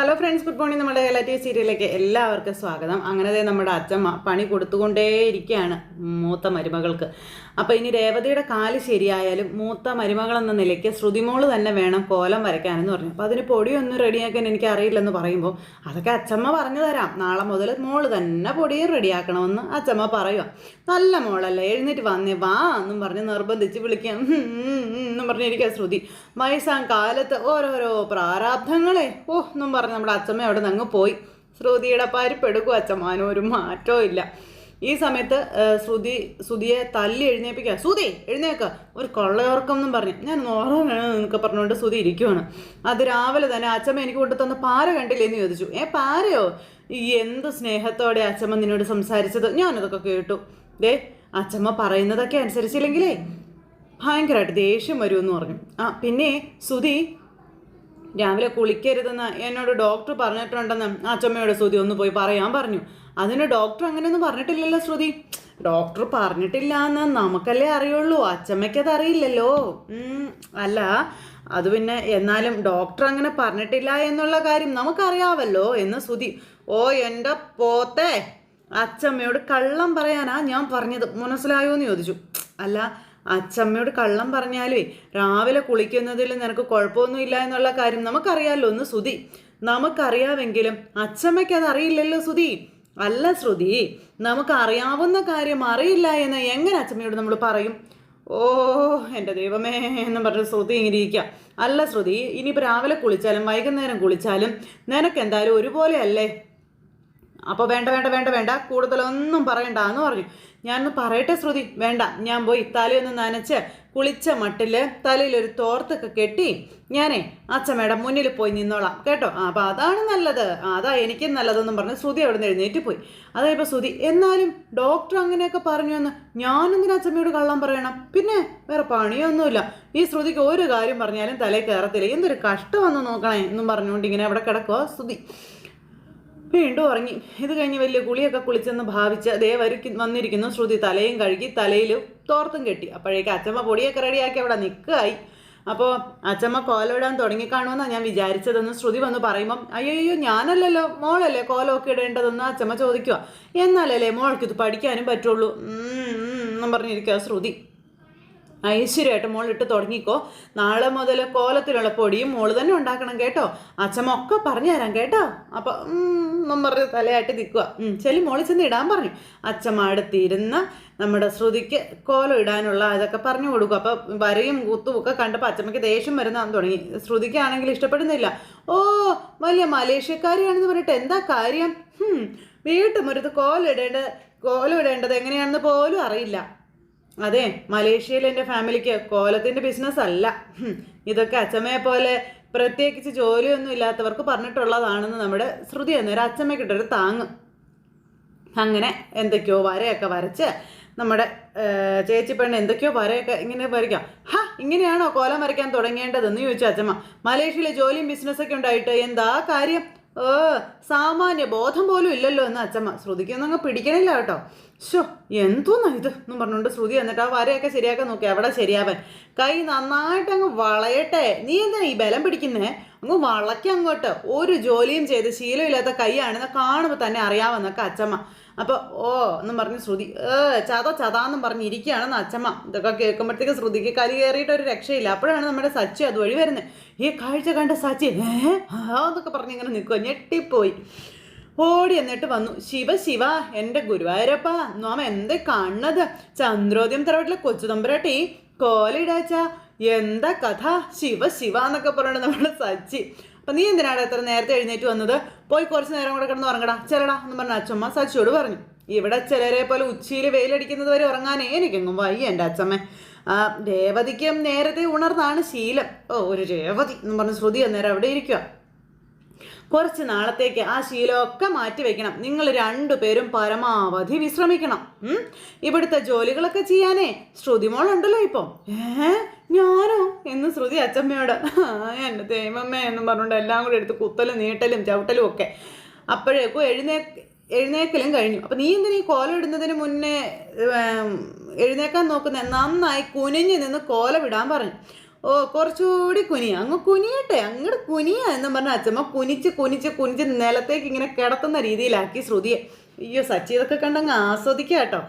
Hello friends good morning നമ്മുടെ relative സീരിയലിലേക്ക് എല്ലാവർക്കും സ്വാഗതം. അങ്ങനെ നമ്മുടെ അച്ഛമ്മ പണി കൊടുത്തുകൊണ്ടേയിരിക്കുകയാണ് മൂത്ത മരുമകൾക്ക്. അപ്പോൾ ഇനി രേവതിയുടെ കാൽ ശരിയായാലും മൂത്ത മരുമകൾ എന്ന നിലയ്ക്ക് ശ്രുതിമോൾ തന്നെ വേണം കോലം വരയ്ക്കാനെന്ന് പറഞ്ഞു. അപ്പോൾ അതിന് പൊടിയൊന്നും റെഡിയാക്കാൻ എനിക്ക് അറിയില്ലെന്ന് പറയുമ്പോൾ അതൊക്കെ അച്ഛമ്മ പറഞ്ഞു തരാം. നാളെ മുതൽ മോൾ തന്നെ പൊടിയും റെഡിയാക്കണമെന്ന് അച്ഛമ്മ പറയുക നല്ല മോളല്ലേ എഴുന്നേറ്റ് വന്നേ വാ എന്നും പറഞ്ഞ് നിർബന്ധിച്ച് വിളിക്കാം. എന്നും പറഞ്ഞിരിക്കുക ശ്രുതി. വയസ്സാം കാലത്ത് ഓരോരോ പ്രാരാബ്ധങ്ങളെ ഓ എന്നും പറഞ്ഞ് നമ്മുടെ അച്ഛമ്മ അവിടെ നിന്ന് അങ്ങ് പോയി. ശ്രുതിയുടെ പരിപ്പെടുക്കും അച്ഛമ്മാനും ഒരു മാറ്റവും ഇല്ല. ഈ സമയത്ത് ശ്രുതി ശ്രുതിയെ തല്ലി എഴുന്നേപ്പിക്കുക ശ്രുതി എഴുന്നേക്ക ഒരു കൊള്ളയോർക്കം എന്നും പറഞ്ഞു. ഞാൻ നോറാണ് എന്നൊക്കെ പറഞ്ഞുകൊണ്ട് ശ്രുതി ഇരിക്കുവാണ്. അത് രാവിലെ തന്നെ അച്ഛമ്മ എനിക്ക് കൊണ്ടു തന്ന പാര കണ്ടില്ലേ എന്ന് ചോദിച്ചു. ഏ പാരയോ? ഈ എന്ത് സ്നേഹത്തോടെ അച്ഛമ്മ നിന്നോട് സംസാരിച്ചത്? ഞാനതൊക്കെ കേട്ടു. ദേ അച്ഛമ്മ പറയുന്നതൊക്കെ അനുസരിച്ചില്ലെങ്കിലേ ഭയങ്കരമായിട്ട് ദേഷ്യം വരുമെന്ന് പറഞ്ഞു. ആ പിന്നെ സുധി രാവിലെ കുളിക്കരുതെന്ന് എന്നോട് ഡോക്ടർ പറഞ്ഞിട്ടുണ്ടെന്ന് അച്ചമ്മയോട് ശ്രുതി ഒന്ന് പോയി പറയാൻ പറഞ്ഞു. അതിന് ഡോക്ടർ അങ്ങനെയൊന്നും പറഞ്ഞിട്ടില്ലല്ലോ ശ്രുതി. ഡോക്ടർ പറഞ്ഞിട്ടില്ല എന്ന് നമുക്കല്ലേ അറിയുള്ളൂ. അച്ചമ്മയ്ക്കത് അറിയില്ലല്ലോ. അല്ല അത് പിന്നെ എന്നാലും ഡോക്ടർ അങ്ങനെ പറഞ്ഞിട്ടില്ല എന്നുള്ള കാര്യം നമുക്കറിയാവല്ലോ എന്ന് ശ്രുതി. ഓ എന്റെ പോത്തെ അച്ചമ്മയോട് കള്ളം പറയാനാ ഞാൻ പറഞ്ഞത്. മനസ്സിലായോ എന്ന് ചോദിച്ചു. അല്ല അച്ചമ്മയോട് കള്ളം പറഞ്ഞാലേ രാവിലെ കുളിക്കുന്നതിൽ നിനക്ക് കുഴപ്പമൊന്നുമില്ല എന്നുള്ള കാര്യം നമുക്കറിയാമല്ലോ ഒന്ന് ശ്രുതി. നമുക്കറിയാമെങ്കിലും അച്ചമ്മയ്ക്ക് അത് അറിയില്ലല്ലോ ശ്രുതി. അല്ല ശ്രുതി നമുക്ക് അറിയാവുന്ന കാര്യം അറിയില്ല എന്ന് എങ്ങനെ അച്ചമ്മയോട് നമ്മൾ പറയും? ഓ എന്റെ ദൈവമേ എന്ന് പറഞ്ഞ് ശ്രുതി ഇങ്ങനെ ഇരിക്കുക അല്ല ശ്രുതി ഇനിയിപ്പോൾ രാവിലെ കുളിച്ചാലും വൈകുന്നേരം കുളിച്ചാലും നിനക്ക് എന്തായാലും ഒരുപോലെ അല്ലേ? അപ്പോൾ വേണ്ട വേണ്ട വേണ്ട വേണ്ട. കൂടുതലൊന്നും പറയണ്ട എന്ന് പറഞ്ഞു. ഞാനൊന്ന് പറയട്ടെ ശ്രുതി. വേണ്ട ഞാൻ പോയി തലയൊന്ന് നനച്ച് കുളിച്ച മട്ടിൽ തലയിലൊരു തോർത്തൊക്കെ കെട്ടി ഞാനേ അച്ഛമ്മയുടെ മുന്നിൽ പോയി നിന്നോളാം കേട്ടോ? അപ്പം അതാണ് നല്ലത്. അതാ എനിക്കും നല്ലതെന്നും പറഞ്ഞ് ശ്രുതി അവിടെ നിന്ന് എഴുന്നേറ്റ് പോയി. അതായപ്പോൾ ശ്രുതി എന്നാലും ഡോക്ടർ അങ്ങനെയൊക്കെ പറഞ്ഞു എന്ന് ഞാനെന്തിനാ അച്ഛമ്മയോട് കള്ളം പറയണം? പിന്നെ വേറെ പണിയൊന്നുമില്ല. ഈ ശ്രുതിക്ക് ഒരു കാര്യം പറഞ്ഞാലും തലയിൽ കയറത്തില്ല. എന്തൊരു കഷ്ടമെന്ന് നോക്കണേ എന്നും പറഞ്ഞുകൊണ്ട് ഇങ്ങനെ അവിടെ കിടക്കുക ശ്രുതി. വീണ്ടും ഉറങ്ങി. ഇത് കഴിഞ്ഞ് വലിയ കുളിയൊക്കെ കുളിച്ചെന്ന് ഭാവിച്ച് ദേ വരിക്ക് വന്നിരിക്കുന്നു. ശ്രുതി തലയും കഴുകി തലയിൽ തോർത്തും കെട്ടി. അപ്പോഴേക്ക് അച്ചമ്മ പൊടിയൊക്കെ റെഡിയാക്കി അവിടെ നിൽക്കുകയായി. അപ്പോൾ അച്ചമ്മ കോലമിടാൻ തുടങ്ങിക്കാണുമെന്നാണ് ഞാൻ വിചാരിച്ചതെന്ന് ശ്രുതി വന്ന് പറയുമ്പം അയ്യോ ഞാനല്ലല്ലോ. മോളല്ലേ കോലമൊക്കെ ഇടേണ്ടതെന്ന് അച്ചമ്മ ചോദിക്കുക എന്നാലല്ലേ മോൾക്ക് ഇത് പഠിക്കാനും പറ്റുള്ളൂ. എന്നും പറഞ്ഞിരിക്കുക ശ്രുതി. ഐശ്വര്യമായിട്ട് മോൾ ഇട്ട് തുടങ്ങിക്കോ. നാളെ മുതൽ കോലത്തിലുള്ള പൊടിയും മോൾ തന്നെ ഉണ്ടാക്കണം കേട്ടോ. അച്ഛമ്മൊക്കെ പറഞ്ഞു തരാം കേട്ടോ. അപ്പം ഉം പറഞ്ഞ് തലയായിട്ട് നിൽക്കുക ശരി മോളിൽ ചെന്ന് ഇടാൻ പറഞ്ഞു. അച്ഛമ്മ അടുത്തിരുന്ന് നമ്മുടെ ശ്രുതിക്ക് കോലം ഇടാനുള്ള അതൊക്കെ പറഞ്ഞു കൊടുക്കും. അപ്പോൾ വരയും കുത്തും ഒക്കെ കണ്ടപ്പോൾ അച്ഛമ്മയ്ക്ക് ദേഷ്യം വരുന്നതാന്ന് തുടങ്ങി. ശ്രുതിക്കാണെങ്കിൽ ഇഷ്ടപ്പെടുന്നില്ല. ഓ വലിയ മലേഷ്യക്കാരിയാണെന്ന് പറഞ്ഞിട്ട് എന്താ കാര്യം? വീട്ടുമൊരു കോലം ഇടേണ്ടത് കോലം ഇടേണ്ടത് എങ്ങനെയാണെന്ന് പോലും അറിയില്ല. അതെ മലേഷ്യയിൽ എന്റെ ഫാമിലിക്ക് കോലത്തിന്റെ ബിസിനസ് അല്ല. ഇതൊക്കെ അച്ചമ്മയെ പോലെ പ്രത്യേകിച്ച് ജോലിയൊന്നും ഇല്ലാത്തവർക്ക് പറഞ്ഞിട്ടുള്ളതാണെന്ന് നമ്മുടെ ശ്രുതി എന്നൊരു അച്ചമ്മയ്ക്കിട്ടൊരു താങ്ങ്. അങ്ങനെ എന്തൊക്കെയോ വരയൊക്കെ വരച്ച് നമ്മുടെ ചേച്ചി പെണ്ണ് എന്തൊക്കെയോ വരയൊക്കെ ഇങ്ങനെ വരയ്ക്കാം. ഹാ ഇങ്ങനെയാണോ കോലം വരയ്ക്കാൻ തുടങ്ങേണ്ടതെന്ന് ചോദിച്ചു അച്ഛമ്മ. മലേഷ്യയിലെ ജോലിയും ബിസിനസ്സൊക്കെ ഉണ്ടായിട്ട് എന്താ കാര്യം? ഏ സാമാന്യ ബോധം പോലും ഇല്ലല്ലോ എന്ന് അച്ഛമ്മ ശ്രുതിക്കൊന്നും അങ്ങ് പിടിക്കണില്ല കേട്ടോ. ഷോ എന്തോന്നാ ഇത് എന്നും പറഞ്ഞുകൊണ്ട് ശ്രുതി എന്നിട്ട് ആ വരയൊക്കെ ശരിയാക്കാൻ നോക്കി. എവിടെ ശരിയാവൻ? കൈ നന്നായിട്ട് അങ്ങ് വളയട്ടെ. നീ എന്താ ഈ ബലം പിടിക്കുന്നേ? അങ്ങ് വളയ്ക്കങ്ങോട്ട് ഒരു ജോലിയും ചെയ്ത് ശീലമില്ലാത്ത കൈയാണെന്ന് കാണുമ്പോൾ തന്നെ അറിയാമെന്നൊക്കെ അച്ചമ്മ. അപ്പോൾ ഓ എന്നും പറഞ്ഞ് ശ്രുതി ഏ ചത ചതാന്നും പറഞ്ഞ് ഇരിക്കുകയാണ് അച്ചമ്മ. ഇതൊക്കെ കേൾക്കുമ്പോഴത്തേക്ക് ശ്രുതിക്ക് കലി കയറിയിട്ട് ഒരു രക്ഷയില്ല. അപ്പോഴാണ് നമ്മുടെ സച്ചി അതുവഴി വരുന്നത്. ഈ കാഴ്ച കണ്ട സച്ചി ഏ ആ എന്നൊക്കെ പറഞ്ഞ് ഇങ്ങനെ നിൽക്കുക ഞെട്ടിപ്പോയി. ഓടി എന്നിട്ട് വന്നു. ശിവ ശിവ എന്റെ ഗുരുവായൂരപ്പ നോമ എന്തേ കാണുന്നത് ചന്ദ്രോദ്യം തറവട്ടിലെ കൊച്ചുതമ്പുരാട്ടി കോലിടാച്ച എന്താ കഥ? ശിവ ശിവ എന്നൊക്കെ പറഞ്ഞിട്ട് നമ്മുടെ സച്ചി. അപ്പം നീ എന്തിനാണ് എത്ര നേരത്തെ എഴുന്നേറ്റ് വന്നത്? പോയി കുറച്ച് നേരം കൂടെ കിടന്ന് ഉറങ്ങടാ. ചെല്ലടാ എന്ന് പറഞ്ഞ അച്ഛമ്മ സച്ചിയോട് പറഞ്ഞു. ഇവിടെ ചിലരെ പോലെ ഉച്ചയിൽ വെയിലടിക്കുന്നത് വരെ ഉറങ്ങാനേ എനിക്കെങ്ങും വയ്യ എന്റെ അച്ഛമ്മ ആ രേവതിക്കും നേരത്തെ ഉണർന്നാണ് ശീലം. ഓ ഒരു രേവതി എന്ന് പറഞ്ഞ് ശ്രുതി അന്നേരം അവിടെ ഇരിക്കുക കുറച്ച് നാളത്തേക്ക് ആ ശീലമൊക്കെ മാറ്റി വെക്കണം. നിങ്ങൾ രണ്ടുപേരും പരമാവധി വിശ്രമിക്കണം? ഇവിടുത്തെ ജോലികളൊക്കെ ചെയ്യാനേ ശ്രുതിമോളുണ്ടല്ലോ ഇപ്പം. ഏ ഞാനോ? എന്ന് ശ്രുതി അച്ചമ്മയോട് "ആ, എന്റെ തേമമ്മ എന്നും പറഞ്ഞുകൊണ്ട് എല്ലാം കൂടി എടുത്ത് കുത്തലും നീട്ടലും ചവിട്ടലും ഒക്കെ അപ്പോഴേക്കും എഴുന്നേ എഴുന്നേക്കലും കഴിഞ്ഞു. അപ്പം നീ എന്തിനീ കോലമിടുന്നതിന് മുന്നേ എഴുന്നേക്കാൻ നോക്കുന്ന? നന്നായി കുനിഞ്ഞ് നിന്ന് കോല വിടാൻ പറഞ്ഞു. ഓ കുറച്ചുകൂടി കുനി അങ്ങ് കുനിയട്ടെ. അങ്ങോട്ട് കുനിയ എന്നും പറഞ്ഞ അച്ഛമ്മ കുനിച്ച് കുനിച്ച് കുനിച്ച് നിലത്തേക്ക് ഇങ്ങനെ കിടത്തുന്ന രീതിയിലാക്കി ശ്രുതിയെ. അയ്യോ സച്ചി ഇതൊക്കെ കണ്ടങ്ങ് ആസ്വദിക്കുക കേട്ടോ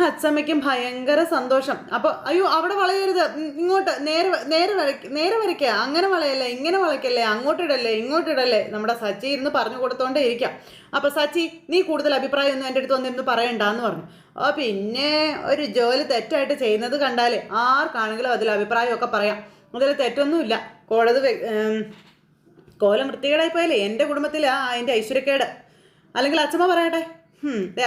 അച്ചമ്മയ്ക്കും ഭയങ്കര സന്തോഷം. അപ്പൊ അയ്യോ അവിടെ വളയരുത്. ഇങ്ങോട്ട് നേരെ നേരെ വരയ്ക്ക നേരെ വരയ്ക്കുക അങ്ങനെ വളയല്ലേ ഇങ്ങനെ വളയ്ക്കല്ലേ അങ്ങോട്ടിടല്ലേ ഇങ്ങോട്ടിടല്ലേ നമ്മുടെ സച്ചി ഇരുന്ന് പറഞ്ഞു കൊടുത്തോണ്ടേ ഇരിക്കാം. അപ്പൊ സച്ചി നീ കൂടുതൽ അഭിപ്രായം ഒന്നും എന്റെ അടുത്ത് വന്നിരുന്ന് പറയണ്ടെന്ന് പറഞ്ഞു. ഓ പിന്നെ ഒരു ജോലി തെറ്റായിട്ട് ചെയ്യുന്നത് കണ്ടാലേ ആർക്കാണെങ്കിലും അതിൽ അഭിപ്രായമൊക്കെ പറയാം. അതിൽ തെറ്റൊന്നുമില്ല. ഏം, കോലം വൃത്തികേടായി പോയാലേ എന്റെ കുടുംബത്തിലാ അതിന്റെ ഐശ്വര്യക്കേട്. അല്ലെങ്കിൽ അച്ഛമ്മ പറയട്ടെ?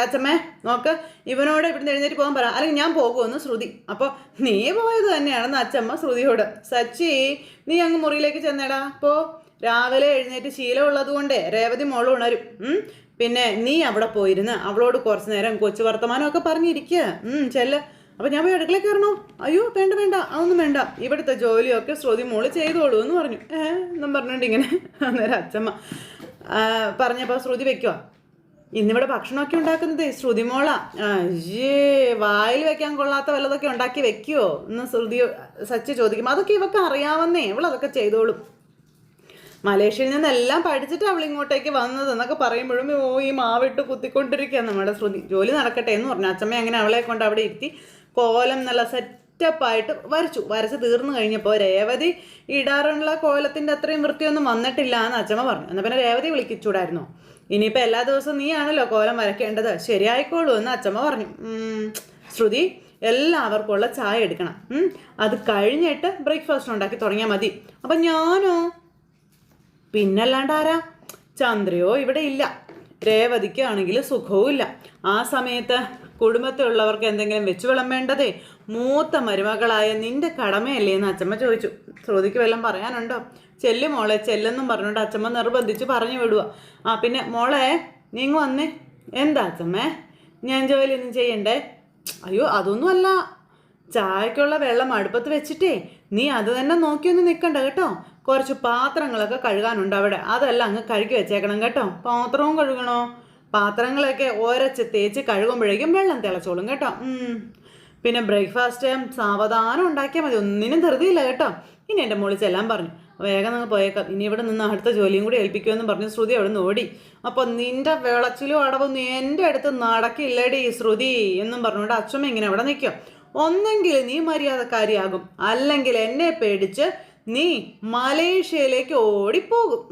അച്ഛമ്മേ നോക്ക് ഇവനോട് ഇവിടുന്ന് എഴുന്നേറ്റ് പോകാൻ പറ. അല്ലെങ്കിൽ ഞാൻ പോകുമെന്ന് ശ്രുതി. അപ്പോൾ നീ പോയത് തന്നെയാണെന്ന് അച്ഛമ്മ ശ്രുതിയോട്. സച്ചി നീ അങ്ങ് മുറിയിലേക്ക് ചെന്നേടാ. അപ്പോൾ രാവിലെ എഴുന്നേറ്റ് ശീലമുള്ളത് കൊണ്ടേ രേവതി മോൾ ഉണരും. പിന്നെ നീ അവിടെ പോയിരുന്ന് അവളോട് കുറച്ച് നേരം കൊച്ചു വർത്തമാനമൊക്കെ പറഞ്ഞിരിക്കുക ചെല്ല്. അപ്പോൾ ഞാൻ പോയി അടുക്കളയിൽ കയറണോ? അയ്യോ വേണ്ട വേണ്ട അതൊന്നും വേണ്ട. ഇവിടുത്തെ ജോലിയൊക്കെ ശ്രുതി മോൾ ചെയ്തോളൂ എന്ന് പറഞ്ഞു. ഏഹ് എന്നും പറഞ്ഞുകൊണ്ട് ഇങ്ങനെ അന്നേരം അച്ഛമ്മ പറഞ്ഞപ്പോ പറഞ്ഞപ്പോൾ ശ്രുതി വെക്കുക ഇന്നിവിടെ ഭക്ഷണമൊക്കെ ഉണ്ടാക്കുന്നത് ശ്രുതിമോള. അയ്യേ വായിൽ വെക്കാൻ കൊള്ളാത്ത വല്ലതൊക്കെ ഉണ്ടാക്കി വെക്കുവോ? എന്ന് ശ്രുതി സച്ചി ചോദിക്കും. അതൊക്കെ ഇവക്ക് അറിയാവുന്നേ ഇവളതൊക്കെ ചെയ്തോളും. മലേഷ്യയിൽ നിന്നെല്ലാം പഠിച്ചിട്ട് അവൾ ഇങ്ങോട്ടേക്ക് വന്നത് എന്നൊക്കെ പറയുമ്പോഴും ഓ ഈ മാവിട്ട് കുത്തിക്കൊണ്ടിരിക്കുക നമ്മുടെ ശ്രുതി. ജോലി നടക്കട്ടെ എന്ന് പറഞ്ഞു. അച്ഛമ്മ അങ്ങനെ അവളെ കൊണ്ട് അവിടെ ഇരുത്തി കോലം നല്ല സെറ്റപ്പായിട്ട് വരച്ചു. വരച്ച് തീർന്നു കഴിഞ്ഞപ്പോൾ രേവതി ഇടാറുള്ള കോലത്തിന്റെ അത്രയും വൃത്തിയൊന്നും വന്നിട്ടില്ല എന്ന് അച്ഛമ്മ പറഞ്ഞു. എന്നാൽ പിന്നെ രേവതി വിളിക്കിച്ചൂടായിരുന്നോ ഇനിയിപ്പോൾ എല്ലാ ദിവസവും നീയാണല്ലോ കോലം വരയ്ക്കേണ്ടത്. ശരിയായിക്കോളൂ എന്ന് അച്ചമ്മ പറഞ്ഞു. ശ്രുതി എല്ലാവർക്കുള്ള ചായ എടുക്കണം. അത് കഴിഞ്ഞിട്ട് ബ്രേക്ക്ഫാസ്റ്റ് ഉണ്ടാക്കി തുടങ്ങിയാൽ മതി. അപ്പം ഞാനോ? പിന്നല്ലാണ്ട് ആരാ ചന്ദ്രയോ ഇവിടെ ഇല്ല. രേവതിക്കാണെങ്കിൽ സുഖവും ഇല്ല ആ സമയത്ത് കുടുംബത്തിലുള്ളവർക്ക് എന്തെങ്കിലും വെച്ചു വിളമ്പേണ്ടതേ മൂത്ത മരുമകളായ നിന്റെ കടമയല്ലേ എന്ന് അച്ചമ്മ ചോദിച്ചു. ശ്രുതിക്ക് വല്ലതും പറയാനുണ്ടോ? ചെല്ലു മോളെ ചെല്ലെന്നും പറഞ്ഞുകൊണ്ട് അച്ചമ്മ നിർബന്ധിച്ച് പറഞ്ഞു വിടുക ആ പിന്നെ മോളെ നിങ്ങൾ വന്നേ. എന്താ അച്ചമ്മേ? ഞാൻ ജോലിയൊന്നും ചെയ്യണ്ടേ? അയ്യോ അതൊന്നുമല്ല. ചായക്കുള്ള വെള്ളം അടുപ്പത്ത് വെച്ചിട്ടേ നീ അത് തന്നെ നോക്കിയൊന്ന് നിൽക്കണ്ട കേട്ടോ. കുറച്ച് പാത്രങ്ങളൊക്കെ കഴുകാനുണ്ട് അവിടെ. അതെല്ലാം അങ്ങ് കഴുകി വെച്ചേക്കണം കേട്ടോ. പാത്രവും കഴുകണോ? പാത്രങ്ങളൊക്കെ ഓരച്ച് തേച്ച് കഴുകുമ്പോഴേക്കും വെള്ളം തിളച്ചോളും കേട്ടോ. പിന്നെ ബ്രേക്ക്ഫാസ്റ്റ് സാവധാനം ഉണ്ടാക്കിയാൽ മതി. ഒന്നിനും ധൃതിയില്ല കേട്ടോ. ഇനി എന്റെ മോളിൽ ചെല്ലാൻ പറഞ്ഞു. വേഗം നിങ്ങൾ പോയേക്കാം. ഇനി ഇവിടെ നിന്ന് അടുത്ത ജോലിയും കൂടി ഏൽപ്പിക്കുമെന്ന് പറഞ്ഞ് ശ്രുതി അവിടെ നിന്ന് ഓടി. അപ്പോൾ നിന്റെ വിളച്ചിലും അടവൊന്നും എന്റെ അടുത്ത് നടക്കില്ലടി ശ്രുതി എന്നും പറഞ്ഞുകൊണ്ട് അച്ഛമ്മ ഇങ്ങനെ അവിടെ നിൽക്കും ഒന്നെങ്കിൽ നീ മര്യാദക്കാരിയാകും. അല്ലെങ്കിൽ എന്നെ പേടിച്ച് നീ മലേഷ്യയിലേക്ക് ഓടിപ്പോകും.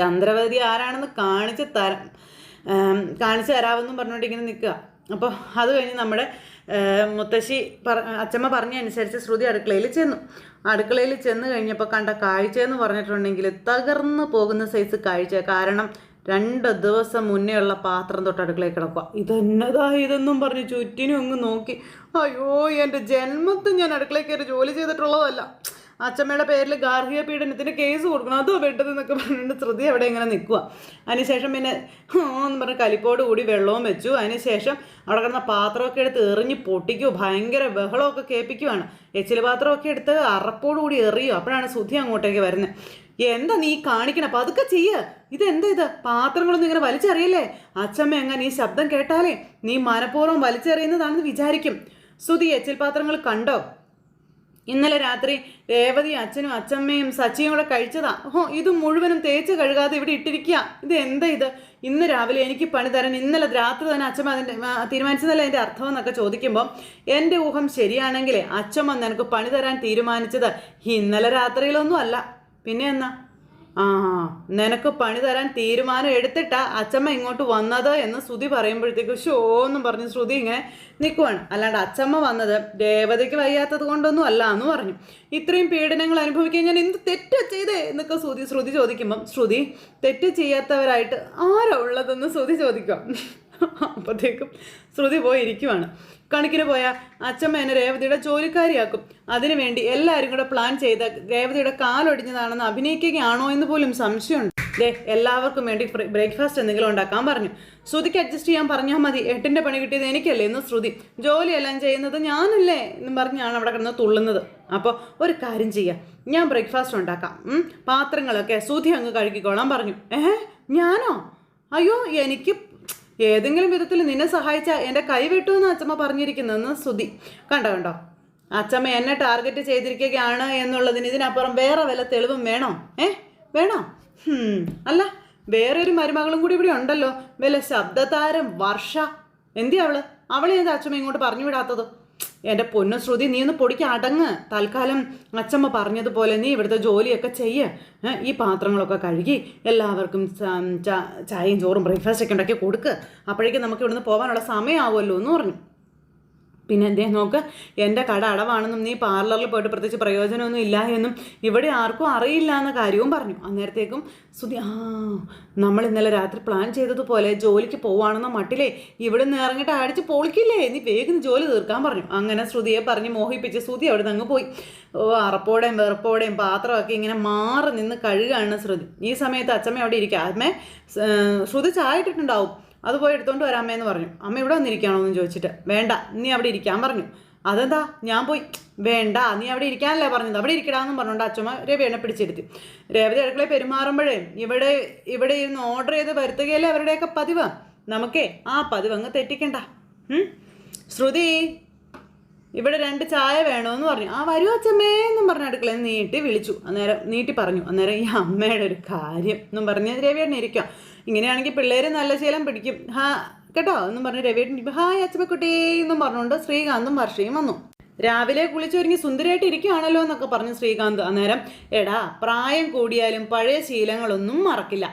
ചന്ദ്രവതി ആരാണെന്ന് കാണിച്ച് തര കാണിച്ച് തരാമെന്നും പറഞ്ഞുകൊണ്ട് ഇങ്ങനെ നിൽക്കുക. അപ്പോൾ അത് കഴിഞ്ഞ് നമ്മുടെ മുത്തശ്ശി പറ അച്ചമ്മ പറഞ്ഞ അനുസരിച്ച് ശ്രുതി അടുക്കളയിൽ ചെന്നു. അടുക്കളയിൽ ചെന്ന് കഴിഞ്ഞപ്പോൾ കണ്ട കാഴ്ച എന്ന് പറഞ്ഞിട്ടുണ്ടെങ്കിൽ തകർന്നു പോകുന്ന സൈസ് കാഴ്ച. കാരണം രണ്ട് ദിവസം മുന്നേ ഉള്ള പാത്രം തൊട്ട് അടുക്കളയിൽ കിടക്കുക. ഇതെന്നതാ ഇതെന്നും പറഞ്ഞ് ചുറ്റിനും അങ്ങ് നോക്കി. അയ്യോ എന്റെ ജന്മത്തിൽ ഞാൻ അടുക്കളയിൽ കയറി ജോലി ചെയ്തിട്ടുള്ളതല്ല. അച്ഛമ്മയുടെ പേരിൽ ഗാർഹിക പീഡനത്തിന് കേസ് കൊടുക്കണം. അതോ വേണ്ടതെന്നൊക്കെ പറഞ്ഞിട്ട് ശ്രുതി അവിടെ ഇങ്ങനെ നിൽക്കുക അതിനുശേഷം പിന്നെ എന്ന് പറഞ്ഞ കലിപ്പോട് കൂടി വെള്ളവും വെച്ചു. അതിനുശേഷം അവിടെ കിടന്ന പാത്രമൊക്കെ എടുത്ത് എറിഞ്ഞ് പൊട്ടിക്കുകയോ ഭയങ്കര ബഹളമൊക്കെ കേൾപ്പിക്കുവാണ്. എച്ചിൽ പാത്രമൊക്കെ എടുത്ത് അറപ്പോട് കൂടി എറിയോ. അപ്പോഴാണ് സുധി അങ്ങോട്ടേക്ക് വരുന്നത്. എന്താ നീ കാണിക്കണം? അപ്പം അതൊക്കെ ചെയ്യുക ഇതെന്താ ഇത്? പാത്രങ്ങളൊന്നും ഇങ്ങനെ വലിച്ചെറിയല്ലേ? അച്ഛമ്മ എങ്ങനെ ഈ ശബ്ദം കേട്ടാലേ? നീ മനഃപൂർവം വലിച്ചെറിയുന്നതാണെന്ന് വിചാരിക്കും. ശ്രുതി എച്ചിൽ പാത്രങ്ങൾ കണ്ടോ? ഇന്നലെ രാത്രി രേവതി അച്ഛനും അച്ഛമ്മയും സച്ചിയും കൂടെ കഴിച്ചതാ. ഓ ഇത് മുഴുവനും തേച്ച് കഴുകാതെ ഇവിടെ ഇട്ടിരിക്കുക ഇത് എന്താ ഇത്? ഇന്ന് രാവിലെ എനിക്ക് പണി തരാൻ ഇന്നലെ രാത്രി തന്നെ അച്ഛമ്മ അതിന്റെ തീരുമാനിച്ചതല്ല അതിന്റെ അർത്ഥം എന്നൊക്കെ ചോദിക്കുമ്പോൾ എന്റെ ഊഹം ശരിയാണെങ്കിൽ അച്ഛമ്മ നിനക്ക് പണി തരാൻ തീരുമാനിച്ചത് ഇന്നലെ രാത്രിയിലൊന്നും അല്ല. പിന്നെ എന്നാ? ആ നിനക്ക് പണി തരാൻ തീരുമാനം എടുത്തിട്ടാ അച്ചമ്മ ഇങ്ങോട്ട് വന്നത് എന്ന് ശ്രുതി പറയുമ്പോഴത്തേക്ക് ഷോ എന്നും പറഞ്ഞ് ശ്രുതി ഇങ്ങനെ നിൽക്കുവാണ് അല്ലാണ്ട് അച്ചമ്മ വന്നത് ദേവതയ്ക്ക് വയ്യാത്തത് കൊണ്ടൊന്നും അല്ല എന്ന് പറഞ്ഞു. ഇത്രയും പീഡനങ്ങൾ അനുഭവിക്കാൻ ഞാൻ എന്ത് തെറ്റ് ചെയ്തേ എന്നൊക്കെ ശ്രുതി ശ്രുതി ചോദിക്കുമ്പം ശ്രുതി തെറ്റ് ചെയ്യാത്തവരായിട്ട് ആരാ ഉള്ളതെന്ന് ശ്രുതി ചോദിക്കാം അപ്പോഴത്തേക്കും ശ്രുതി പോയി ഇരിക്കുവാണ് കണക്കിന് പോയ അച്ഛമ്മ എന്നെ രേവതിയുടെ ജോലിക്കാരിയാക്കും. അതിനുവേണ്ടി എല്ലാവരും കൂടെ പ്ലാൻ ചെയ്ത രേവതിയുടെ കാലൊടിഞ്ഞതാണെന്ന് അഭിനയിക്കുകയാണോ എന്ന് പോലും സംശയമുണ്ട്. ദേ എല്ലാവർക്കും വേണ്ടി ബ്രേക്ക്ഫാസ്റ്റ് എന്തെങ്കിലും ഉണ്ടാക്കാൻ പറഞ്ഞു. ശ്രുതിക്ക് അഡ്ജസ്റ്റ് ചെയ്യാൻ പറഞ്ഞാൽ മതി. എട്ടിന്റെ പണി കിട്ടിയത് എനിക്കല്ലേ എന്ന് ശ്രുതി. ജോലിയെല്ലാം ചെയ്യുന്നത് ഞാനല്ലേ എന്നും പറഞ്ഞാണ് അവിടെ കിടന്ന് തുള്ളുന്നത്. അപ്പോൾ ഒരു കാര്യം ചെയ്യാം. ഞാൻ ബ്രേക്ക്ഫാസ്റ്റ് ഉണ്ടാക്കാം. പാത്രങ്ങളൊക്കെ ശ്രുതി അങ്ങ് കഴുകിക്കോളാൻ പറഞ്ഞു. ഏഹ്? ഞാനോ? അയ്യോ എനിക്ക് ഏതെങ്കിലും വിധത്തിൽ നിന്നെ സഹായിച്ച എന്റെ കൈവിട്ടു എന്ന് അച്ചമ്മ പറഞ്ഞിരിക്കുന്നതെന്ന് ശ്രുതി. കണ്ടോ കണ്ടോ? അച്ചമ്മ എന്നെ ടാർഗറ്റ് ചെയ്തിരിക്കുകയാണ് എന്നുള്ളതിന് ഇതിനപ്പുറം വേറെ വല്ല തെളിവും വേണോ? ഏ? വേണോ? അല്ല വേറെ ഒരു മരുമകളും കൂടി ഇവിടെ ഉണ്ടല്ലോ. വല്ല ശബ്ദതാരം വർഷ. എന്തിയാ അവൾ? അവളെ എന്താ അച്ചമ്മ ഇങ്ങോട്ട് പറഞ്ഞു വിടാത്തത് എന്റെ പൊന്നു ശ്രുതി നീ ഒന്ന് പൊടിക്ക് അടങ്ങ്. തൽക്കാലം അച്ചമ്മ പറഞ്ഞതുപോലെ നീ ഇവിടുത്തെ ജോലിയൊക്കെ ചെയ്യ്. ഈ പാത്രങ്ങളൊക്കെ കഴുകി എല്ലാവർക്കും ചായയും ചോറും ബ്രേക്ക്ഫാസ്റ്റ് ഒക്കെ ഉണ്ടാക്കി കൊടുക്ക്. അപ്പോഴേക്കും നമുക്ക് ഇവിടുന്ന് പോകാനുള്ള സമയമാവുമല്ലോ എന്ന് പറഞ്ഞു. പിന്നെ എന്തേ നോക്ക് എന്റെ കട അടവാണെന്നും നീ പാർലറിൽ പോയിട്ട് പ്രത്യേകിച്ച് പ്രയോജനമൊന്നും ഇല്ല എന്നും ഇവിടെ ആർക്കും അറിയില്ല എന്ന കാര്യവും പറഞ്ഞു. അന്നേരത്തേക്കും സുതി ആ നമ്മൾ ഇന്നലെ രാത്രി പ്ലാൻ ചെയ്തതുപോലെ ജോലിക്ക് പോവാണെന്ന മട്ടിലേ ഇവിടെ നിന്ന് ഇറങ്ങിയിട്ട് അടിച്ച് പൊളിക്കില്ലേ? നീ വേഗം ജോലി തീർക്കാൻ പറഞ്ഞു. അങ്ങനെ ശ്രുതിയെ പറഞ്ഞ് മോഹിപ്പിച്ച് ശ്രുതി അവിടെ നിന്ന് അങ്ങ് പോയി. ഓ അറപ്പോടെയും വെറുപ്പോടെയും പാത്രമൊക്കെ ഇങ്ങനെ മാറി നിന്ന് കഴുകാണ് ശ്രുതി. ഈ സമയത്ത് അച്ഛമ്മ അവിടെ ഇരിക്കുക അമ്മേ ശ്രുതി ചായ ഇട്ടിട്ടുണ്ടാവും. അത് പോയി എടുത്തോണ്ട് വരാമേന്ന് പറഞ്ഞു. അമ്മ ഇവിടെ വന്നിരിക്കുകയാണോ എന്ന് ചോദിച്ചിട്ട് വേണ്ട നീ അവിടെ ഇരിക്കാൻ പറഞ്ഞു. അതെന്താ? ഞാൻ പോയി വേണ്ട നീ അവിടെ ഇരിക്കാനല്ലേ പറഞ്ഞത്? അവിടെ ഇരിക്കടാന്നും പറഞ്ഞുകൊണ്ട് അച്ഛമ്മ രവിയെ പിടിച്ചെടുത്തി. രേവതി അടുക്കളെ പെരുമാറുമ്പോഴേ ഇവിടെ ഇവിടെ ഇരുന്ന് ഓർഡർ ചെയ്ത് വരുത്തുകയല്ലേ അവരുടെയൊക്കെ പതിവ്? നമുക്കേ ആ പതിവ് അങ്ങ് തെറ്റിക്കണ്ട? ശ്രുതി ഇവിടെ രണ്ട് ചായ വേണമെന്ന് പറഞ്ഞു. ആ വരൂ അച്ഛമ്മേ എന്നും പറഞ്ഞ അടുക്കളയിൽ നീട്ടി വിളിച്ചു. അന്നേരം നീട്ടി പറഞ്ഞു. അന്നേരം ഈ അമ്മയുടെ ഒരു കാര്യം എന്നും പറഞ്ഞ് രവിയേട്ടൻ ഇരിക്കാം ഇങ്ങനെയാണെങ്കിൽ പിള്ളേർ നല്ല ശീലം പിടിക്കും. ഹാ കേട്ടോ? എന്നും പറഞ്ഞ് രവിയേട്ടൻ ഹായ് അച്ഛമ്മക്കുട്ടി എന്നും പറഞ്ഞുകൊണ്ട് ശ്രീകാന്തും വർഷയും വന്നു. രാവിലെ കുളിച്ചൊരുങ്ങി സുന്ദരിയായിട്ട് ഇരിക്കുകയാണല്ലോ എന്നൊക്കെ പറഞ്ഞു ശ്രീകാന്ത്. അന്നേരം എടാ പ്രായം കൂടിയാലും പഴയ ശീലങ്ങളൊന്നും മറക്കില്ല.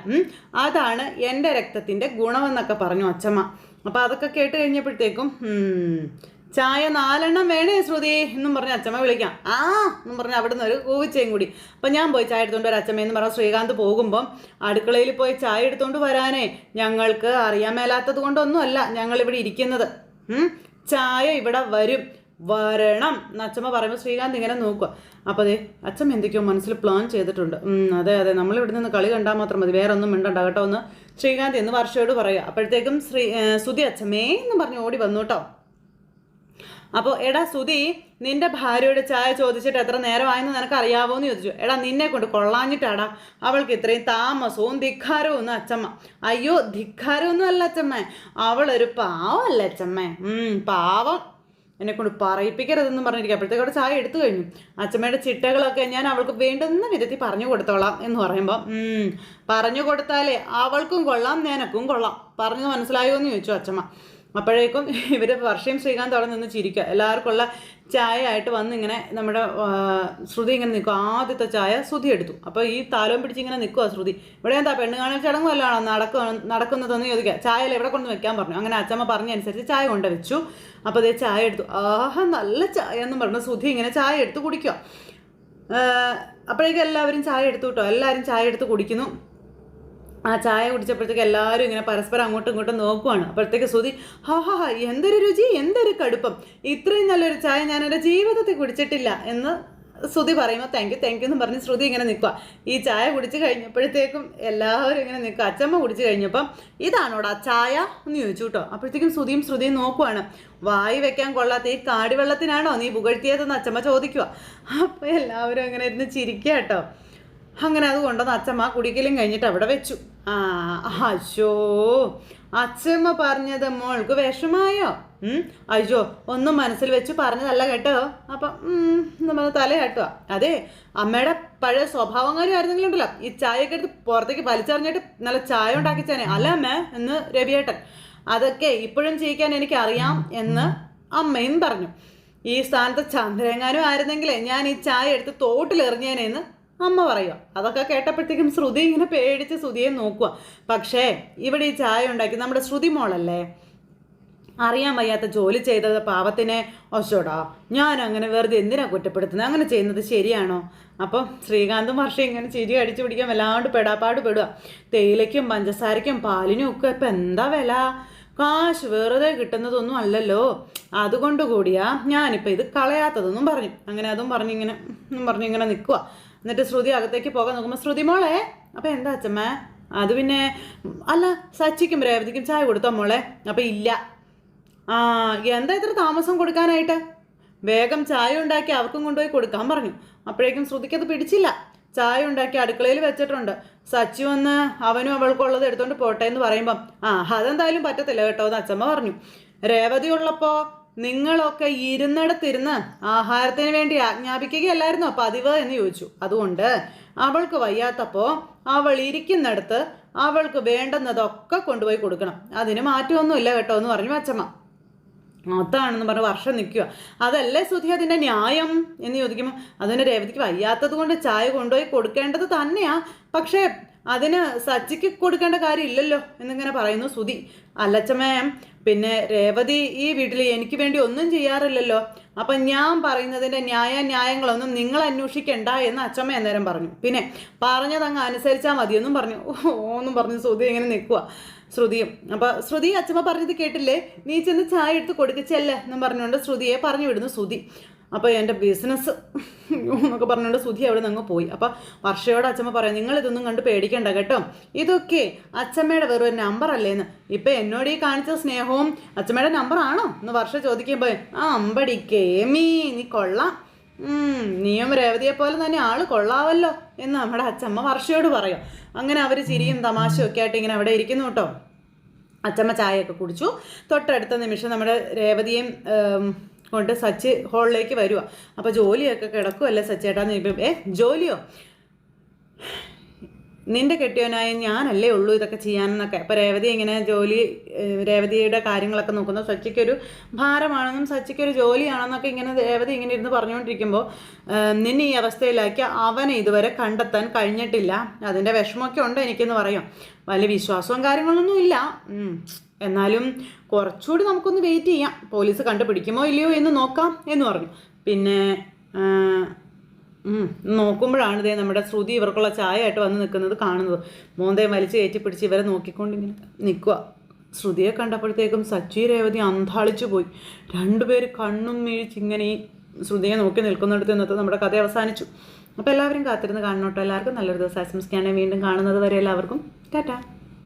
അതാണ് എന്റെ രക്തത്തിന്റെ ഗുണമെന്നൊക്കെ പറഞ്ഞു അച്ഛമ്മ. അപ്പോൾ അതൊക്കെ കേട്ട് കഴിഞ്ഞപ്പോഴത്തേക്കും ചായ നാലെണ്ണം വേണേ ശ്രുതി. എന്നും പറഞ്ഞ് അച്ഛമ്മ വിളിക്കാം. ആ എന്നും പറഞ്ഞ് അവിടുന്ന് ഒരു കൂവിച്ചയും കൂടി. അപ്പം ഞാൻ പോയി ചായ എടുത്തുകൊണ്ട് ഒരു അച്ഛമ്മ എന്ന് പറഞ്ഞ ശ്രീകാന്ത് പോകുമ്പം അടുക്കളയിൽ പോയി ചായ എടുത്തുകൊണ്ട് വരാനേ ഞങ്ങൾക്ക് അറിയാൻ മേലാത്തത് കൊണ്ടൊന്നുമല്ല ഞങ്ങൾ ഇവിടെ ഇരിക്കുന്നത് ചായ ഇവിടെ വരും. വരണം എന്ന് അച്ഛമ്മ പറയുമ്പോൾ ശ്രീകാന്ത് ഇങ്ങനെ നോക്കുക അപ്പോൾ അതെ അച്ഛമ്മ എന്തൊക്കെയോ മനസ്സിൽ പ്ലാൻ ചെയ്തിട്ടുണ്ട്. അതെ അതെ നമ്മൾ ഇവിടെ നിന്ന് കളി കണ്ടാൽ മാത്രം മതി. വേറെ ഒന്നും മിണ്ടണ്ട കേട്ടോ എന്ന് ശ്രീകാന്ത് എന്ന് വർഷയോട് പറയുക അപ്പോഴത്തേക്കും ശ്രീ സുധി അച്ഛമ്മേ എന്ന് പറഞ്ഞ് ഓടി വന്നു കേട്ടോ. അപ്പോൾ എടാ സുധി നിന്റെ ഭാര്യയുടെ ചായ ചോദിച്ചിട്ട് എത്ര നേരമായെന്ന് നിനക്ക് അറിയാവോ എന്ന് ചോദിച്ചു. എടാ നിന്നെ കൊണ്ട് കൊള്ളാഞ്ഞിട്ടാടാ അവൾക്ക് ഇത്രയും താമസവും ധിക്കാരവും ഒന്നും അച്ചമ്മ. അയ്യോ ധിക്കാരമൊന്നും അല്ല അച്ചമ്മ. അവളൊരു പാവമല്ല അച്ചമ്മ. പാവം. എന്നെ കൊണ്ട് പറയിപ്പിക്കരുതെന്ന് പറഞ്ഞിരിക്കും. അപ്പോഴത്തേക്ക് അവിടെ ചായ എടുത്തു കഴിഞ്ഞു. അച്ഛമ്മയുടെ ചിട്ടകളൊക്കെ ഞാൻ അവൾക്ക് വേണ്ടുന്ന വിധത്തിൽ പറഞ്ഞു കൊടുത്തോളാം എന്ന് പറയുമ്പോൾ പറഞ്ഞു കൊടുത്താലേ അവൾക്കും കൊള്ളാം നിനക്കും കൊള്ളാം. പറഞ്ഞു മനസ്സിലായോ എന്ന് ചോദിച്ചു അച്ചമ്മ. അപ്പോഴേക്കും ഇവർ വർഷയും ശ്രീകാന്ത് അവിടെ നിന്ന് ചിരിക്കുക. എല്ലാവർക്കും ഉള്ള ചായ ആയിട്ട് വന്ന് ഇങ്ങനെ നമ്മുടെ ശ്രുതി ഇങ്ങനെ നിൽക്കും. ആദ്യത്തെ ചായ ശ്രുതി എടുത്തു. അപ്പോൾ ഈ താലവും പിടിച്ച് ഇങ്ങനെ നിൽക്കുക ശ്രുതി. ഇവിടെ എന്താ പെണ്ണ് കാണാൻ ചടങ്ങും അല്ലാണോ നടക്കുക നടക്കുന്നതെന്ന് ചോദിക്കുക. ചായയിൽ എവിടെ കൊണ്ട് വെക്കാൻ പറഞ്ഞു. അങ്ങനെ അച്ചമ്മ പറഞ്ഞനുസരിച്ച് ചായ കൊണ്ട് വെച്ചു. അപ്പോൾ അതേ ചായ എടുത്തു. ആഹാ നല്ല ചായ എന്ന് പറഞ്ഞു. ശ്രുതി ഇങ്ങനെ ചായ എടുത്ത് കുടിക്കുക. അപ്പോഴേക്കും എല്ലാവരും ചായ എടുത്തു കേട്ടോ. എല്ലാവരും ചായ എടുത്ത് കുടിക്കുന്നു. ആ ചായ കുടിച്ചപ്പോഴത്തേക്ക് എല്ലാവരും ഇങ്ങനെ പരസ്പരം അങ്ങോട്ടും ഇങ്ങോട്ടും നോക്കുവാണ്. അപ്പോഴത്തേക്ക് ശ്രുതി ഹാ ഹാ ഹാ എന്തൊരു രുചി എന്തൊരു കടുപ്പം. ഇത്രയും നല്ലൊരു ചായ ഞാൻ എന്റെ ജീവിതത്തിൽ കുടിച്ചിട്ടില്ല എന്ന് ശ്രുതി പറയുമ്പോൾ താങ്ക് യു താങ്ക് യു എന്ന് പറഞ്ഞ് ശ്രുതി ഇങ്ങനെ നിൽക്കുക ഈ ചായ കുടിച്ച് കഴിഞ്ഞപ്പോഴത്തേക്കും എല്ലാവരും ഇങ്ങനെ നിൽക്കുക അച്ചമ്മ കുടിച്ച് കഴിഞ്ഞപ്പം ഇതാണോടാ ചായ? എന്ന് ചോദിച്ചു കേട്ടോ അപ്പോഴത്തേക്കും ശ്രുതിയും ശ്രുതിയും നോക്കുവാണ്. വായി വെക്കാൻ കൊള്ളാത്ത ഈ കാടിവെള്ളത്തിനാണോ നീ പുകഴ്ത്തിയതെന്ന് അച്ചമ്മ ചോദിക്കുക അപ്പോൾ എല്ലാവരും ഇങ്ങനെ ഇരുന്ന് ചിരിക്കുക കേട്ടോ അങ്ങനെ അത് കൊണ്ടുവന്ന് അച്ചമ്മ കുടിക്കലും കഴിഞ്ഞിട്ട് അവിടെ വെച്ചു. ആ അശോ അച്ഛമ്മ പറഞ്ഞത് മോൾക്ക് വിഷമായോ? അയ്യോ ഒന്നും മനസ്സിൽ വെച്ച് പറഞ്ഞതല്ല കേട്ടോ. അപ്പം നമ്മൾ തല കേട്ടോ അതെ അമ്മയുടെ പഴയ സ്വഭാവം കാര്യം ആയിരുന്നെങ്കിലും ഉണ്ടല്ലോ ഈ ചായയൊക്കെ എടുത്ത് പുറത്തേക്ക് വലിച്ചെറിഞ്ഞിട്ട് നല്ല ചായ ഉണ്ടാക്കിച്ചാനെ. അല്ല അമ്മ? എന്ന് രവിയേട്ടൻ. അതൊക്കെ ഇപ്പോഴും ചെയ്യിക്കാൻ എനിക്കറിയാം എന്ന് അമ്മയും പറഞ്ഞു. ഈ സ്ഥാനത്ത് ചന്ദ്രേങ്ങാനും ആയിരുന്നെങ്കിലേ ഞാൻ ഈ ചായ എടുത്ത് തോട്ടിലെറിഞ്ഞേനെന്ന് അമ്മ പറയുക അതൊക്കെ കേട്ടപ്പോഴത്തേക്കും ശ്രുതി ഇങ്ങനെ പേടിച്ച് ശ്രുതിയെ നോക്കുക പക്ഷേ ഇവിടെ ഈ ചായ ഉണ്ടാക്കി നമ്മുടെ ശ്രുതി മോളല്ലേ? അറിയാൻ വയ്യാത്ത ജോലി ചെയ്തത് പാവത്തിനെ ഒശോടാ ഞാൻ അങ്ങനെ വെറുതെ എന്തിനാ കുറ്റപ്പെടുത്തുന്നത് അങ്ങനെ ചെയ്യുന്നത് ശരിയാണോ? അപ്പം ശ്രീകാന്തും വർഷം ഇങ്ങനെ ചിരി അടിച്ചു പിടിക്കാൻ വല്ലാണ്ട് പെടാപ്പാട് പെടുക തേയിലയ്ക്കും പഞ്ചസാരയ്ക്കും പാലിനും ഒക്കെ ഇപ്പം എന്താ വില? കാശ് വെറുതെ കിട്ടുന്നതൊന്നും അല്ലല്ലോ. അതുകൊണ്ട് കൂടിയാ ഞാനിപ്പോൾ ഇത് കളയാത്തതെന്നും പറഞ്ഞു. അങ്ങനെ അതും പറഞ്ഞിങ്ങനെ പറഞ്ഞിങ്ങനെ നിൽക്കുക എന്നിട്ട് ശ്രുതി അകത്തേക്ക് പോകാൻ നോക്കുമ്പോൾ ശ്രുതി മോളെ അപ്പം എന്താ അച്ഛമ്മേ? അത് പിന്നെ അല്ല സച്ചിക്കും രേവതിക്കും ചായ കൊടുത്തോ മോളെ? അപ്പം ഇല്ല. ആ എന്താ ഇത്ര താമസം കൊടുക്കാനായിട്ട്? വേഗം ചായ ഉണ്ടാക്കി അവർക്കും കൊണ്ടുപോയി കൊടുക്കാൻ പറഞ്ഞു. അപ്പോഴേക്കും ശ്രുതിക്കത് പിടിച്ചില്ല. ചായ ഉണ്ടാക്കി അടുക്കളയിൽ വെച്ചിട്ടുണ്ട്. സച്ചി വന്ന് അവനും അവൾക്കുള്ളത് എടുത്തോണ്ട് പോട്ടെ എന്ന് പറയുമ്പം ആ അതെന്തായാലും പറ്റത്തില്ല കേട്ടോ എന്ന് അച്ഛമ്മ പറഞ്ഞു. രേവതി ഉള്ളപ്പോൾ നിങ്ങളൊക്കെ ഇരുന്നിടത്തിരുന്ന് ആഹാരത്തിന് വേണ്ടി ആജ്ഞാപിക്കുകയല്ലായിരുന്നോ പതിവ് എന്ന് ചോദിച്ചു. അതുകൊണ്ട് അവൾക്ക് വയ്യാത്തപ്പോൾ അവൾ ഇരിക്കുന്നിടത്ത് അവൾക്ക് വേണ്ടുന്നതൊക്കെ കൊണ്ടുപോയി കൊടുക്കണം. അതിന് മാറ്റമൊന്നുമില്ല കേട്ടോ എന്ന് പറഞ്ഞു അച്ചമ്മ. അതാണെന്ന് പറഞ്ഞ് വർഷം നിൽക്കുക. അതല്ലേ സുധി അതിന്റെ ന്യായം എന്ന് ചോദിക്കുമ്പോൾ അതിന് രേവതിക്ക് വയ്യാത്തത് കൊണ്ട് ചായ കൊണ്ടുപോയി കൊടുക്കേണ്ടത് തന്നെയാ. പക്ഷേ അതിന് സച്ചിക്ക് കൊടുക്കേണ്ട കാര്യമില്ലല്ലോ എന്നിങ്ങനെ പറയുന്നു സുതി അല്ലച്ചമ്മേ പിന്നെ രേവതി ഈ വീട്ടിൽ എനിക്ക് വേണ്ടി ഒന്നും ചെയ്യാറില്ലല്ലോ. അപ്പം ഞാൻ പറയുന്നതിന്റെ ന്യായ ന്യായങ്ങളൊന്നും നിങ്ങൾ അന്വേഷിക്കണ്ട എന്ന് അച്ചമ്മ അന്നേരം പറഞ്ഞു. പിന്നെ പറഞ്ഞതങ്ങ് അനുസരിച്ചാൽ മതിയെന്നും പറഞ്ഞു. ഓ എന്നും പറഞ്ഞു ശ്രുതി ഇങ്ങനെ നിൽക്കുക ശ്രുതിയും അപ്പോൾ ശ്രുതി അച്ചമ്മ പറഞ്ഞത് കേട്ടില്ലേ? നീ ചെന്ന് ചായ എടുത്ത് കൊടുക്കച്ചല്ലേ? എന്നും പറഞ്ഞുകൊണ്ട് ശ്രുതിയെ പറഞ്ഞു വിടുന്നു ശ്രുതി അപ്പോൾ എന്റെ ബിസിനസ് എന്നൊക്കെ പറഞ്ഞുകൊണ്ട് സുധി അവിടെ നിന്ന് പോയി. അപ്പോൾ വർഷയോട് അച്ഛമ്മ പറയാം നിങ്ങൾ ഇതൊന്നും കണ്ട് പേടിക്കണ്ട കേട്ടോ. ഇതൊക്കെ അച്ഛമ്മയുടെ വെറും നമ്പർ അല്ലേന്ന്. ഇപ്പം എന്നോട് ഈ കാണിച്ച സ്നേഹവും അച്ഛമ്മയുടെ നമ്പർ ആണോ? എന്ന് വർഷ ചോദിക്കുമ്പോൾ ആ അമ്പടി കേമി നീ കൊള്ളാം. നീയും രേവതിയെ പോലെ തന്നെ ആൾ കൊള്ളാവല്ലോ. എന്ന് നമ്മുടെ അച്ഛമ്മ വർഷയോട് പറയും. അങ്ങനെ അവർ ചിരിയും തമാശയും ഒക്കെ ആയിട്ട് ഇങ്ങനെ അവിടെ ഇരിക്കുന്നു കേട്ടോ. അച്ചമ്മ ചായയൊക്കെ കുടിച്ചു. തൊട്ടടുത്ത നിമിഷം നമ്മുടെ രേവതിയും കൊണ്ട് സച്ചി ഹോളിലേക്ക് വരുവാ. അപ്പോൾ ജോലിയൊക്കെ കിടക്കുമല്ലേ സച്ചേട്ടാന്ന് ചോദിക്കും ഏ ജോലിയോ? നിന്റെ കെട്ടിയവനായ ഞാനല്ലേ ഉള്ളൂ ഇതൊക്കെ ചെയ്യാനെന്നൊക്കെ. അപ്പോൾ രേവതി ഇങ്ങനെ ജോലി രേവതിയുടെ കാര്യങ്ങളൊക്കെ നോക്കുന്നു. സച്ചിക്കൊരു ഭാരമാണെന്നും സച്ചിക്കൊരു ജോലിയാണെന്നൊക്കെ ഇങ്ങനെ രേവതി ഇങ്ങനെ ഇരുന്ന് പറഞ്ഞുകൊണ്ടിരിക്കുമ്പോൾ നിന്നെ ഈ അവസ്ഥയിലാക്കി അവനെ ഇതുവരെ കണ്ടെത്താൻ കഴിഞ്ഞിട്ടില്ല. അതിന്റെ വിഷമമൊക്കെ ഉണ്ട് എനിക്കെന്ന് പറയും. വലിയ വിശ്വാസവും കാര്യങ്ങളൊന്നും ഇല്ല. എന്നാലും കുറച്ചുകൂടി നമുക്കൊന്ന് വെയിറ്റ് ചെയ്യാം. പോലീസ് കണ്ടുപിടിക്കുമോ ഇല്ലയോ എന്ന് നോക്കാം എന്ന് പറഞ്ഞു. പിന്നെ. നോക്കുമ്പോഴാണ് ഇതേ നമ്മുടെ ശ്രുതി ഇവർക്കുള്ള ചായ ആയിട്ട് വന്ന് നിൽക്കുന്നത് കാണുന്നത്. മോന്തയെ വലിച്ച് കയറ്റി പിടിച്ച് ഇവരെ നോക്കിക്കൊണ്ടിങ്ങനെ നിൽക്കുക. ശ്രുതിയെ കണ്ടപ്പോഴത്തേക്കും സച്ചി രേവതി അന്താളിച്ചു പോയി. രണ്ടുപേര് കണ്ണും വീഴ്ച ഇങ്ങനെ ഈ ശ്രുതിയെ നോക്കി നിൽക്കുന്നിടത്ത് നിന്നിട്ട് നമ്മുടെ കഥ അവസാനിച്ചു. അപ്പോൾ എല്ലാവരും കാത്തിരുന്ന് കാണണം കേട്ടോ എല്ലാവർക്കും നല്ലൊരു ദിവസം. ആശംസിക്കുകയാണെങ്കിൽ വീണ്ടും കാണുന്നത് വരെ എല്ലാവർക്കും ടാറ്റാ.